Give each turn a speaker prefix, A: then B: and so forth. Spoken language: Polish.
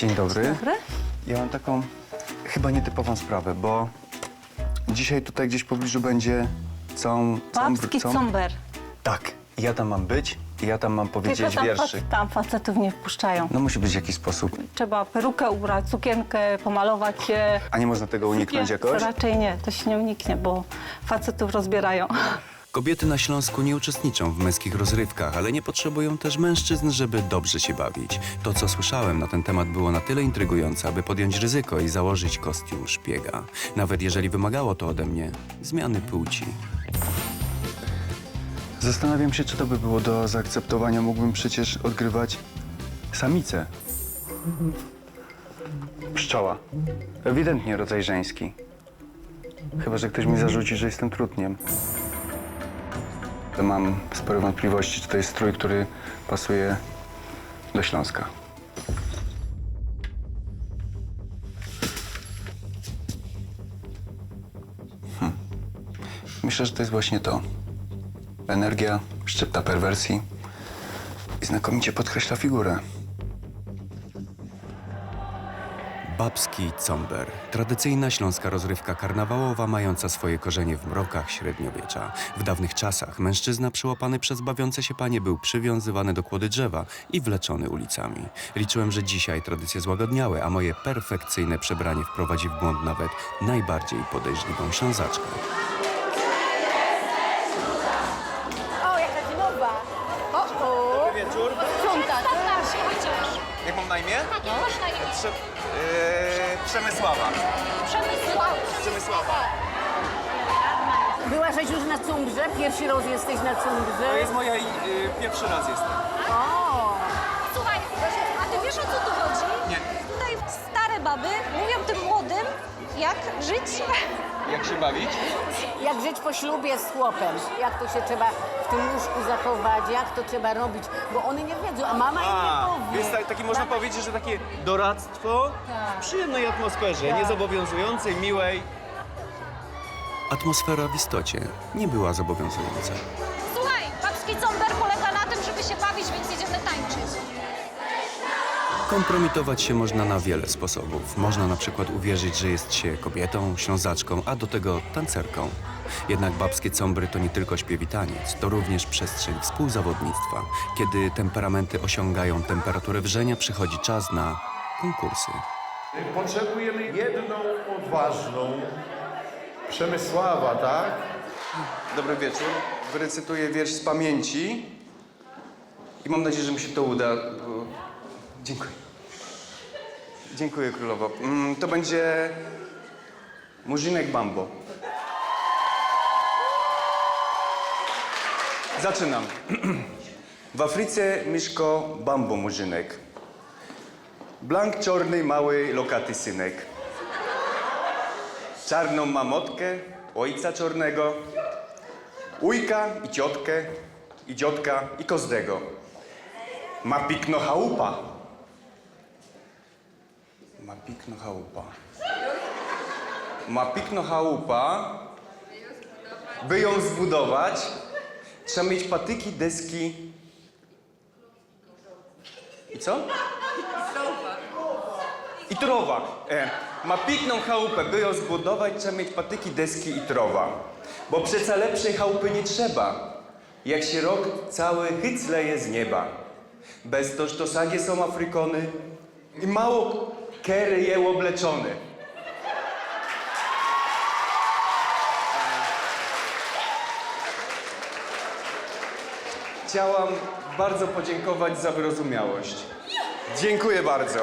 A: Dzień dobry.
B: Dobry.
A: Ja mam taką chyba nietypową sprawę, bo dzisiaj tutaj gdzieś w pobliżu będzie.
B: Babski
A: cąbr-
B: comber.
A: Tak. Ja tam mam być i ja tam mam
B: Tylko
A: powiedzieć
B: tam,
A: wierszy.
B: fac- tam facetów nie wpuszczają.
A: No musi być jakiś sposób.
B: Trzeba perukę ubrać, sukienkę, pomalować się.
A: A nie można tego uniknąć jakoś?
B: Raczej nie, to się nie uniknie, bo facetów rozbierają.
C: Kobiety na Śląsku nie uczestniczą w męskich rozrywkach, ale nie potrzebują też mężczyzn, żeby dobrze się bawić. To, co słyszałem na ten temat, było na tyle intrygujące, aby podjąć ryzyko i założyć kostium szpiega. Nawet jeżeli wymagało to ode mnie zmiany płci.
A: Zastanawiam się, czy to by było do zaakceptowania. Mógłbym przecież odgrywać samicę. Pszczoła. Ewidentnie rodzaj żeński. Chyba, że ktoś mi zarzuci, że jestem trutniem. Mam spore wątpliwości, czy to jest strój, który pasuje do Śląska. Hm. Myślę, że to jest właśnie to. Energia, szczypta perwersji i znakomicie podkreśla figurę.
C: Babski Comber. Tradycyjna śląska rozrywka karnawałowa mająca swoje korzenie w mrokach średniowiecza. W dawnych czasach mężczyzna przyłapany przez bawiące się panie był przywiązywany do kłody drzewa i wleczony ulicami. Liczyłem, że dzisiaj tradycje złagodniały, a moje perfekcyjne przebranie wprowadzi w błąd nawet najbardziej podejrzliwą ślązaczkę.
D: O, jaka zimowa! O, o! Dobry wieczór. Sprzątacie?
E: Jak mam na imię?
F: Tak, jak masz na imię?
E: Prze... Yy, Przemysława.
F: Przemysław.
E: Przemysława.
D: Byłażeś już na cumbrze? Pierwszy raz jesteś na
E: To
D: cumbrze?
E: jest moja yy, pierwszy raz jestem.
D: O!
F: Słuchaj, a ty wiesz o co tu chodzi?
E: Nie.
F: Tutaj stare baby mówią tym młodym, jak żyć.
E: Jak się bawić?
D: Jak żyć po ślubie z chłopem? Jak to się trzeba w tym łóżku zachować? Jak to trzeba robić? Bo one nie wiedzą, a mama im
E: A,
D: nie powie.
E: więc tak, taki można
D: Mama-
E: powiedzieć, że takie doradztwo w przyjemnej atmosferze, niezobowiązującej, miłej.
C: Atmosfera w istocie nie była zobowiązująca.
F: Słuchaj, babski comber polega na tym, żeby się bawić, więc jedziemy tańczyć.
C: Kompromitować się można na wiele sposobów. Można na przykład uwierzyć, że jest się kobietą, ślązaczką, a do tego tancerką. Jednak babskie combry to nie tylko śpiew i taniec, to również przestrzeń współzawodnictwa. Kiedy temperamenty osiągają temperaturę wrzenia, przychodzi czas na konkursy.
G: Potrzebujemy jedną odważną Przemysława, tak?
A: Dobry wieczór. Wyrecytuję wiersz z pamięci i mam nadzieję, że mi się to uda. Bo... Dziękuję. Dziękuję, królowo. Mm, to będzie Murzynek Bambo. Zaczynam. W Afryce mieszka Bambo Murzynek. Blank czarny, mały, lokaty synek. Czarną mamotkę, ojca czarnego, ujka i ciotkę, i dziotka i kozdego. Ma pikno chałupa. Ma pikno chałupa. Ma pikno chałupa. By ją zbudować, trzeba mieć patyki, deski. I co? I trowa. E, ma piękną chałupę, by ją zbudować, trzeba mieć patyki, deski i trowa. Bo przeca lepszej chałupy nie trzeba. Jak się rok cały hyc leje z nieba. Bez toż to sagie są Afrykony i mało kery je obleczony. Chciałam bardzo podziękować za wyrozumiałość. Dziękuję bardzo.